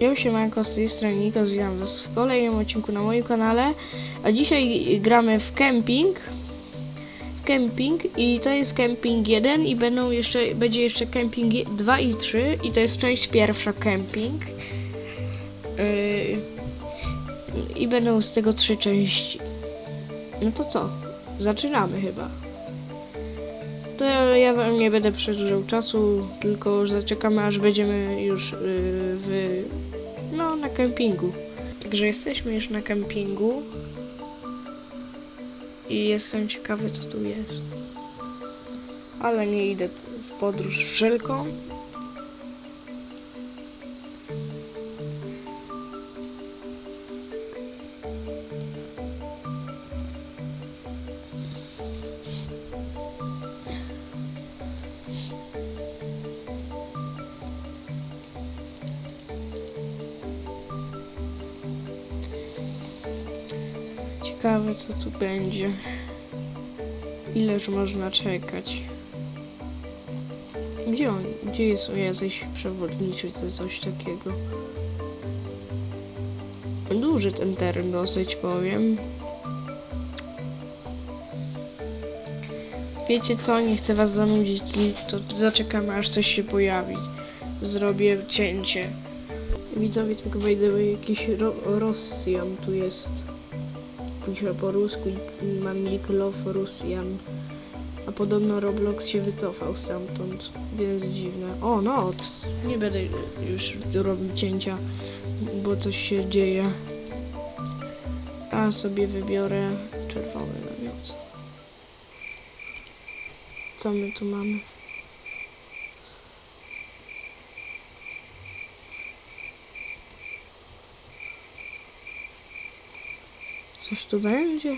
Ja siemanko, z tej strony Nikos, witam was w kolejnym odcinku na moim kanale. A dzisiaj gramy w camping. W camping i to jest camping 1 i będą jeszcze, będzie jeszcze camping 2 i 3 i to jest część pierwsza camping. Yy, I będą z tego trzy części. No to co? Zaczynamy chyba. To ja, wam nie będę przedłużał czasu, tylko zaczekamy aż będziemy już yy, w na kempingu. Także jesteśmy już na kempingu. I jestem ciekawy, co tu jest. Ale nie idę w podróż wszelką. Ciekawe, co tu będzie. Ileż można czekać? Gdzie on? Gdzie jest jacyś przewodniczy, czy coś takiego? Duży ten teren dosyć, powiem. Wiecie co? Nie chcę was zanudzić, to zaczekamy aż coś się pojawi. Zrobię cięcie. Widzowie, tylko wejdę, jakiś ro Rosjan tu jest pisze po rusku i mam nick Love Russian. A podobno Roblox się wycofał stamtąd, więc dziwne. O, noc! Nie będę już robił cięcia, bo coś się dzieje. A sobie wybiorę czerwony namiot. Co my tu mamy? Coś tu będzie?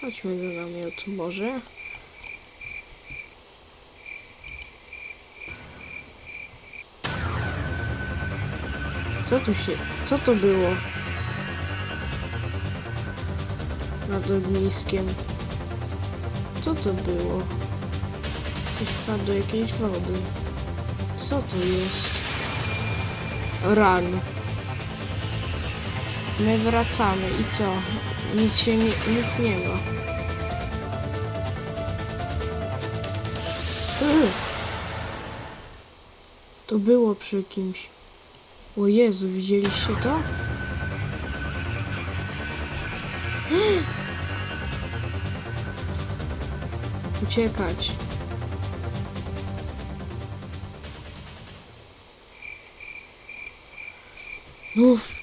Chodźmy do namiotu może. Co tu się... Co to było? Nad ogniskiem. Co to było? Coś wpadło do jakiejś wody. Co to jest? Ran. My wracamy i co? Nic się nie... nic nie ma. To było przy kimś. O Jezu, widzieliście to? Uciekać. Uf,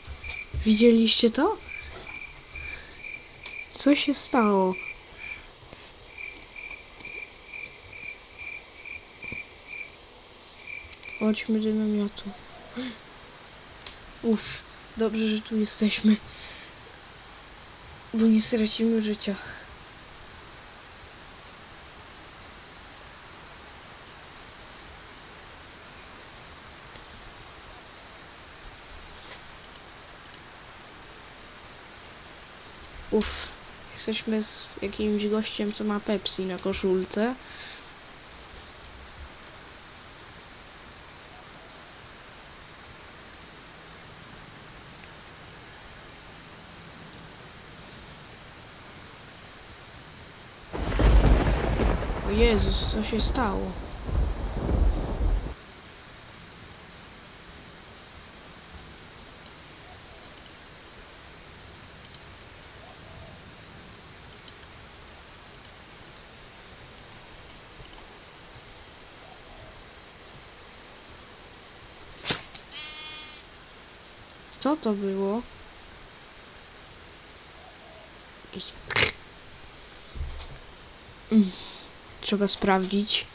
widzieliście to? Co się stało? Chodźmy do namiotu. Uff, dobrze, że tu jesteśmy. Bo nie stracimy życia. Uff, jesteśmy z jakimś gościem, co ma Pepsi na koszulce. Jezus, co się stało? Co to było? Jakieś... Mm. Trzeba sprawdzić.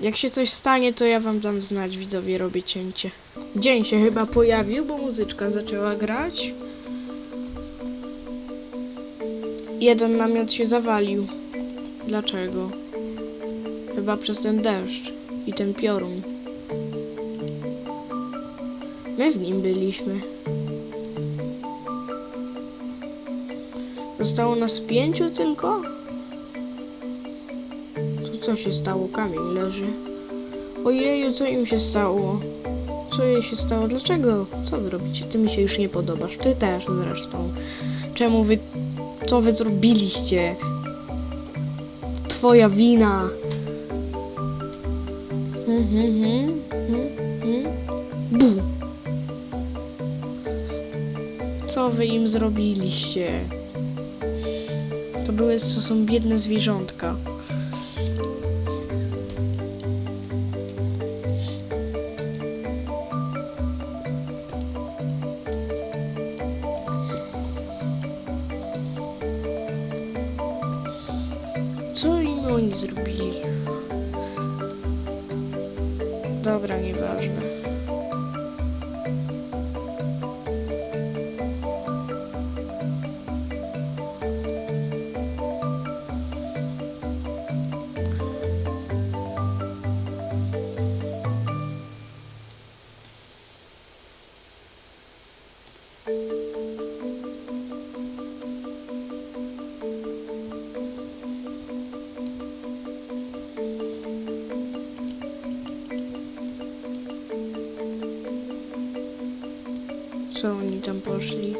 Jak się coś stanie, to ja wam dam znać, widzowie, robię cięcie. Dzień się chyba pojawił, bo muzyczka zaczęła grać. Jeden namiot się zawalił. Dlaczego? Chyba przez ten deszcz i ten piorun. My w nim byliśmy. Zostało nas pięciu tylko? To co się stało? Kamień leży. Ojeju, co im się stało? Co jej się stało? Dlaczego? Co wy robicie? Ty mi się już nie podobasz. Ty też zresztą. Czemu wy... Co wy zrobiliście? Twoja wina. Mhm, mhm, mhm, mhm. Bu. Co wy im zrobiliście? To były, to są biedne zwierzątka. Co im oni zrobili? Dobra, nieważne. Co oni tam poszli?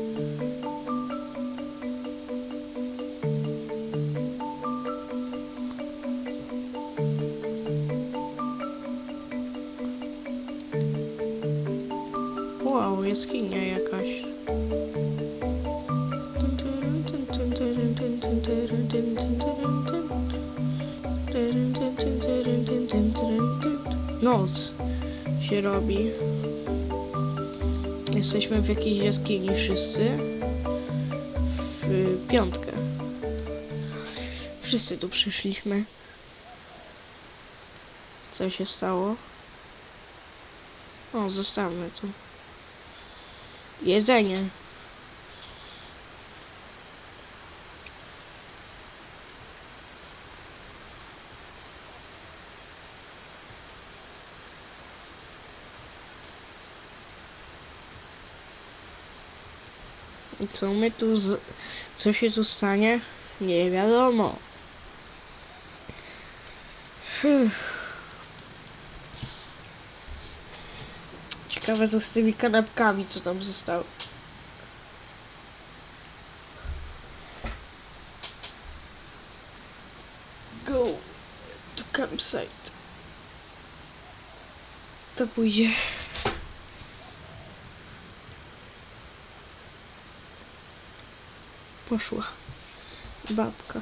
Wow, jaskinia jakaś. Noc się robi. Jesteśmy w jakiejś jaskini wszyscy. W piątkę. Wszyscy tu przyszliśmy. Co się stało? O, zostawmy tu. Jedzenie. Co my tu z... Co się tu stanie? Nie wiadomo. Fuh. Ciekawe co z tymi kanapkami, co tam zostało. Go to campsite. To pójdzie. Poszła. Babka.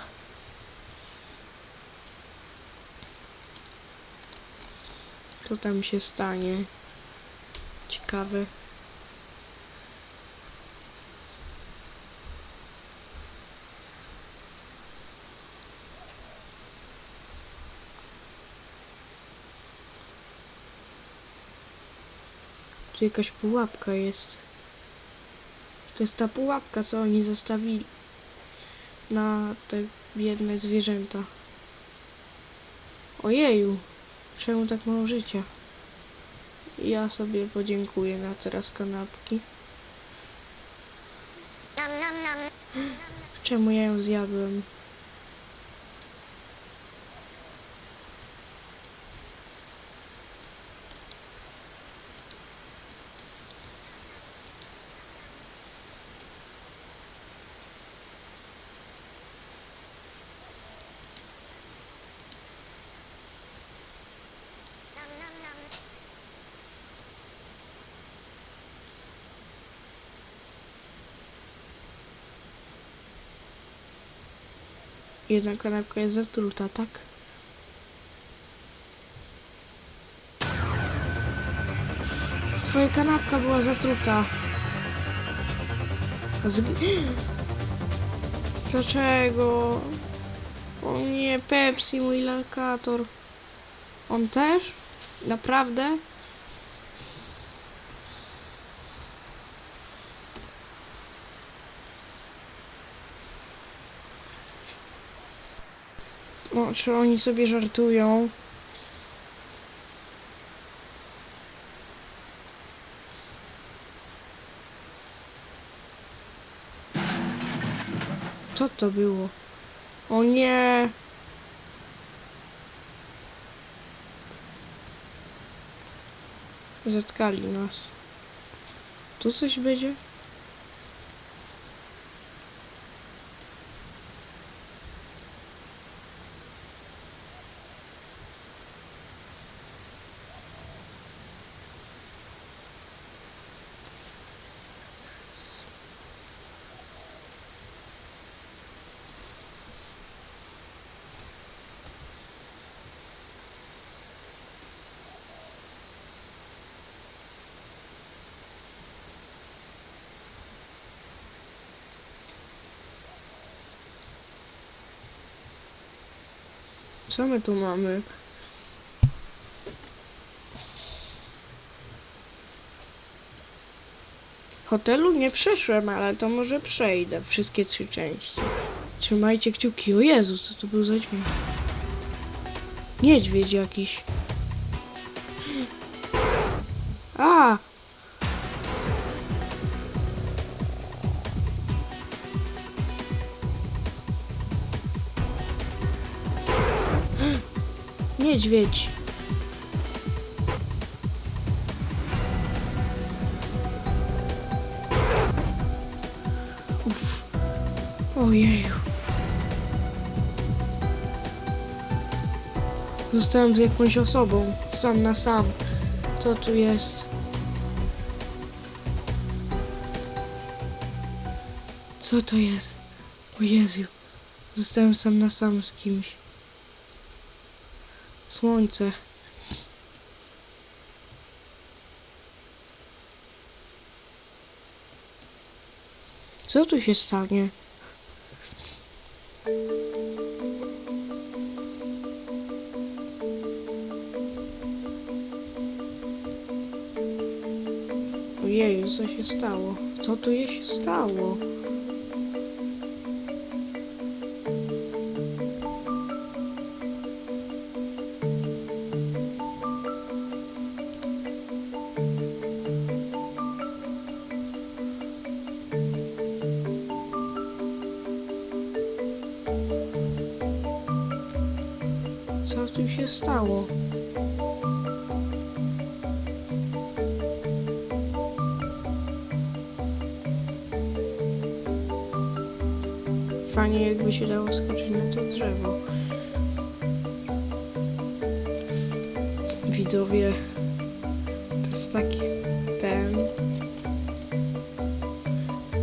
Co tam się stanie? Ciekawe. Tu jakaś pułapka jest. To jest ta pułapka, co oni zostawili na te biedne zwierzęta. Ojeju, czemu tak mało życia? Ja sobie podziękuję na teraz kanapki. Czemu ja ją zjadłem? Jedna kanapka jest zatruta, tak? Twoja kanapka była zatruta. Dlaczego? O nie, Pepsi, mój lakator. On też? Naprawdę? No, czy oni sobie żartują? Co to było? O nie! Zatkali nas. Tu coś będzie? Co my tu mamy? Hotelu nie przeszłem, ale to może przejdę. Wszystkie trzy części. Trzymajcie kciuki. O Jezus, co to był za dźwięk? Niedźwiedź jakiś. A! Niedźwiedź. Uff. Ojeju. Zostałem z jakąś osobą. Sam na sam. Co tu jest? Co to jest? O Jezu. Zostałem sam na sam z kimś. Słońce. Co tu się stanie? Ojeju, co się stało? Co tu się stało? Co tu się stało? Fajnie jakby się dało skoczyć na to drzewo. Widzowie, to jest taki ten...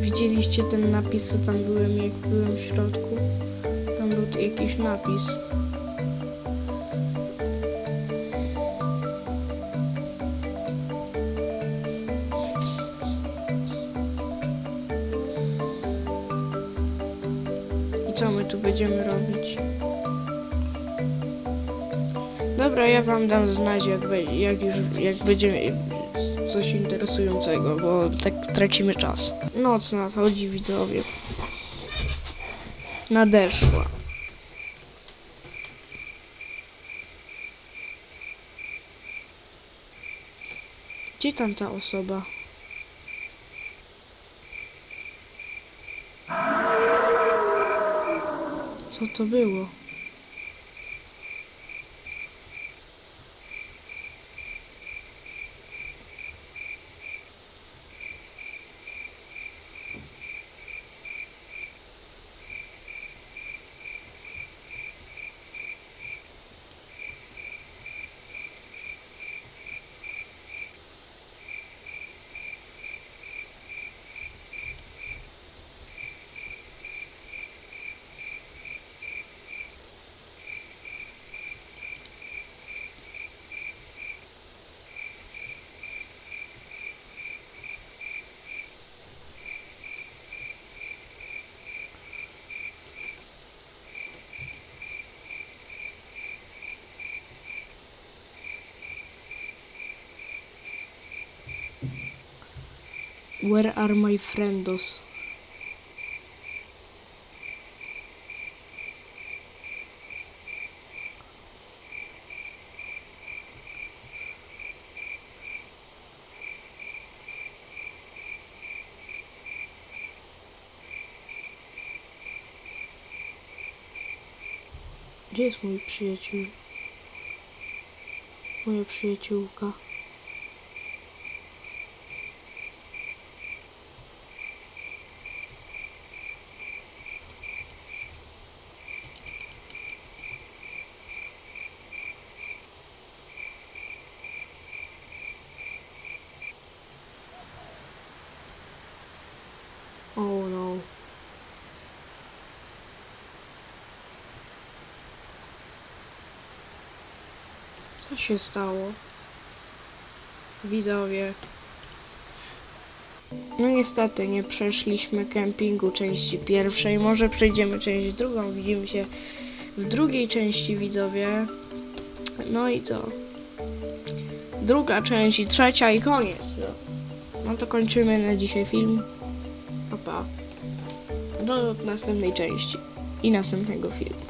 Widzieliście ten napis, co tam byłem, jak byłem w środku? Tam był jakiś napis. Ja wam dam znać, jak, jak już jak będzie coś interesującego, bo tak tracimy czas. Noc nadchodzi, widzowie. Nadeszła. Gdzie tam ta osoba? Co to było? Where are my friendos? Gdzie jest mój przyjaciół? Moja przyjaciółka. Co się stało? Widzowie. No niestety nie przeszliśmy kempingu części pierwszej. Może przejdziemy część drugą. Widzimy się w drugiej części widzowie. No i co? Druga część i trzecia i koniec. No, no to kończymy na dzisiaj film. Pa, pa. Do następnej części i następnego filmu.